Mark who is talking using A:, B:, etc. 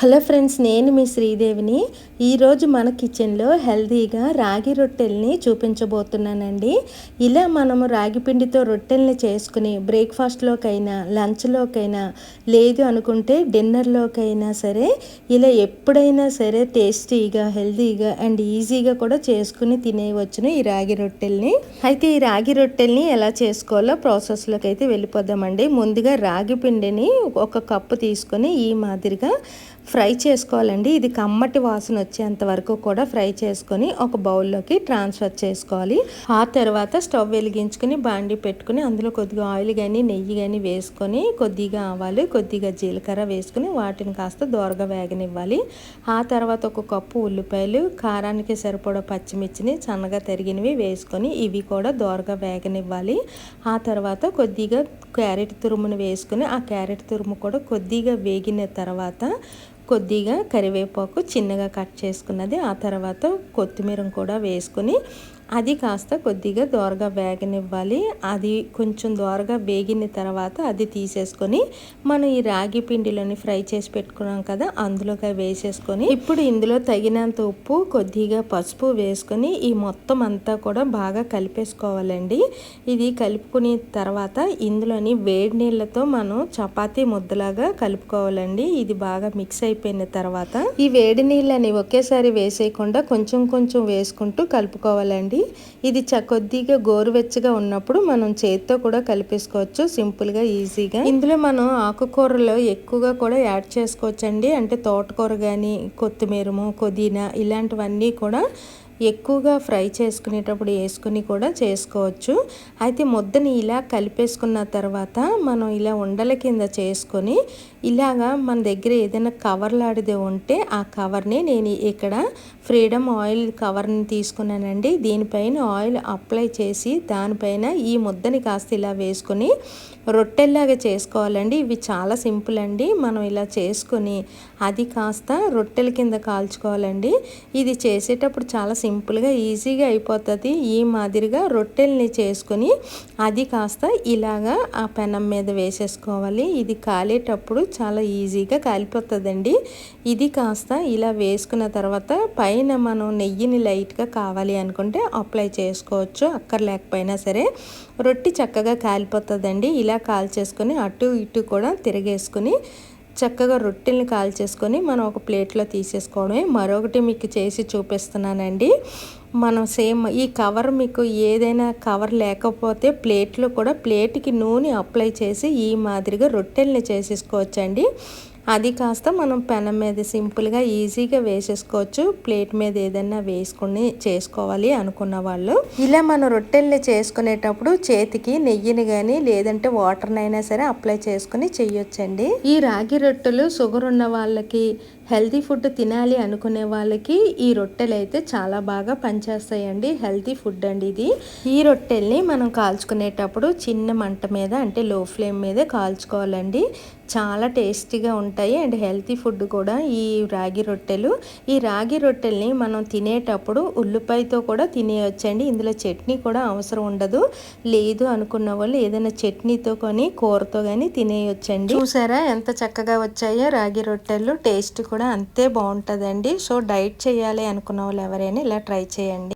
A: Hello friends నేను మీ శ్రీదేవిని. ఈరోజు మన కిచెన్లో హెల్తీగా రాగి రొట్టెల్ని చూపించబోతున్నానండి. ఇలా మనము రాగి పిండితో రొట్టెల్ని చేసుకుని బ్రేక్ఫాస్ట్లోకైనా లంచ్లోకైనా లేదు అనుకుంటే డిన్నర్లోకైనా సరే ఇలా ఎప్పుడైనా సరే టేస్టీగా హెల్తీగా అండ్ ఈజీగా కూడా చేసుకుని తినేయవచ్చును ఈ రాగి రొట్టెల్ని. అయితే ఈ రాగి రొట్టెల్ని ఎలా చేసుకోవాలో ప్రాసెస్లోకి అయితే వెళ్ళిపోదామండి. ముందుగా రాగి పిండిని ఒక కప్పు తీసుకొని ఈ మాదిరిగా ఫ్రై చేసుకోవాలండి. ఇది కమ్మటి వాసన వచ్చేంత వరకు కూడా ఫ్రై చేసుకొని ఒక బౌల్లోకి ట్రాన్స్ఫర్ చేసుకోవాలి. ఆ తర్వాత స్టవ్ వెలిగించుకొని బాండి పెట్టుకుని అందులో కొద్దిగా ఆయిల్ కానీ నెయ్యి కానీ వేసుకొని కొద్దిగా ఆవాలు కొద్దిగా జీలకర్ర వేసుకుని వాటిని కాస్త దోరగా వేగనివ్వాలి. ఆ తర్వాత ఒక కప్పు ఉల్లిపాయలు కారానికి సరిపడా పచ్చిమిర్చిని సన్నగా తరిగినవి వేసుకొని ఇవి కూడా దోరగా వేగనివ్వాలి. ఆ తర్వాత కొద్దిగా క్యారెట్ తురుమును వేసుకుని ఆ క్యారెట్ తురుము కూడా కొద్దిగా వేగిన తర్వాత కొద్దిగా కరివేపాకు చిన్నగా కట్ చేసుకున్నది ఆ తర్వాత కొత్తిమీర కూడా వేసుకొని అది కాస్త కొద్దిగా దోరగా వేగనివ్వాలి. అది కొంచెం దోరగా వేగిన తర్వాత అది తీసేసుకొని మనం ఈ రాగి పిండిలోని ఫ్రై చేసి పెట్టుకున్నాం కదా అందులోకి వేసేసుకొని ఇప్పుడు ఇందులో తగినంత ఉప్పు కొద్దిగా పసుపు వేసుకొని ఈ మొత్తం అంతా కూడా బాగా కలిపేసుకోవాలండి. ఇది కలుపుకుని తర్వాత ఇందులోని వేడి నీళ్ళతో మనం చపాతీ ముద్దలాగా కలుపుకోవాలండి. ఇది బాగా మిక్స్ అయిపోయిన తర్వాత ఈ వేడి నీళ్ళని ఒకేసారి వేసేయకుండా కొంచెం కొంచెం వేసుకుంటూ కలుపుకోవాలండి. ఇది ఇది చ కొద్దిగా గోరువెచ్చగా ఉన్నప్పుడు మనం చేతితో కూడా కలిపేసుకోవచ్చు. సింపుల్గా ఈజీగా. ఇందులో మనం ఆకుకూరలో ఎక్కువగా కూడా యాడ్ చేసుకోవచ్చండి. అంటే తోటకూర కానీ కొత్తిమీరము పుదీనా ఇలాంటివన్నీ కూడా ఎక్కువగా ఫ్రై చేసుకునేటప్పుడు వేసుకుని కూడా చేసుకోవచ్చు. అయితే ముద్దని ఇలా కలిపేసుకున్న తర్వాత మనం ఇలా ఉండల కింద చేసుకొని ఇలాగా మన దగ్గర ఏదైనా కవర్ ఉంటే ఆ కవర్ని నేను ఇక్కడ ఫ్రీడమ్ ఆయిల్ కవర్ని తీసుకున్నానండి. దీనిపైన ఆయిల్ అప్లై చేసి దానిపైన ఈ ముద్దని కాస్త ఇలా వేసుకొని రొట్టెల్లాగా చేసుకోవాలండి. ఇవి చాలా సింపుల్ అండి. మనం ఇలా చేసుకొని అది కాస్త రొట్టెల కింద కాల్చుకోవాలండి. ఇది చేసేటప్పుడు చాలా సింపుల్గా ఈజీగా అయిపోతుంది. ఈ మాదిరిగా రొట్టెల్ని చేసుకొని అది కాస్త ఇలాగా ఆ పెనం మీద వేసేసుకోవాలి. ఇది కాలేటప్పుడు చాలా ఈజీగా కాలిపోతుందండి. ఇది కాస్త ఇలా వేసుకున్న తర్వాత పైన మనం నెయ్యిని లైట్గా కావాలి అనుకుంటే అప్లై చేసుకోవచ్చు. అక్కర్లేకపోయినా సరే. రొట్టి చక్కగా కాలిపోతుందండి. ఇలా కాల్చేసుకొని అటు ఇటు కూడా తిరిగేసుకొని చక్కగా రొట్టెల్ని కాల్చేసుకొని మనం ఒక ప్లేట్లో తీసేసుకోవడమే. మరొకటి మీకు చేసి చూపిస్తున్నానండి. మనం సేమ్ ఈ కవర్ మీకు ఏదైనా కవర్ లేకపోతే ప్లేట్లో కూడా ప్లేట్కి నూనె అప్లై చేసి ఈ మాదిరిగా రొట్టెల్ని చేసేసుకోవచ్చండి. అది కాస్త మనం పెనం మీద సింపుల్గా ఈజీగా వేసేసుకోవచ్చు. ప్లేట్ మీద ఏదైనా వేసుకుని చేసుకోవాలి అనుకున్న వాళ్ళు. ఇలా మనం రొట్టెల్ని చేసుకునేటప్పుడు చేతికి నెయ్యిని కానీ లేదంటే వాటర్నైనా సరే అప్లై చేసుకుని చెయ్యొచ్చండి ఈ రాగి రొట్టెలు షుగర్ ఉన్న వాళ్ళకి హెల్తీ ఫుడ్ తినాలి అనుకునే వాళ్ళకి ఈ రొట్టెలు అయితే చాలా బాగా పనిచేస్తాయండి. హెల్తీ ఫుడ్ అండి ఇది. ఈ రొట్టెల్ని మనం కాల్చుకునేటప్పుడు చిన్న మంట మీద అంటే లో ఫ్లేమ్ మీద కాల్చుకోవాలండి. చాలా టేస్టీగా ఉంటాయి. అండ్ హెల్తీ ఫుడ్ కూడా ఈ రాగి రొట్టెలు. ఈ రాగి రొట్టెల్ని మనం తినేటప్పుడు ఉల్లిపాయతో కూడా తినేయొచ్చండి. ఇందులో చట్నీ కూడా అవసరం ఉండదు. లేదు అనుకున్న వాళ్ళు ఏదైనా చట్నీతో కానీ కూరతో కానీ తినేయొచ్చండి. చూసారా ఎంత చక్కగా వచ్చాయో రాగి రొట్టెలు. టేస్ట్ కూడా అంతే బాగుంటుందండి. సో డైట్ చేయాలి అనుకున్న వాళ్ళు ఎవరైనా ఇలా ట్రై చేయండి.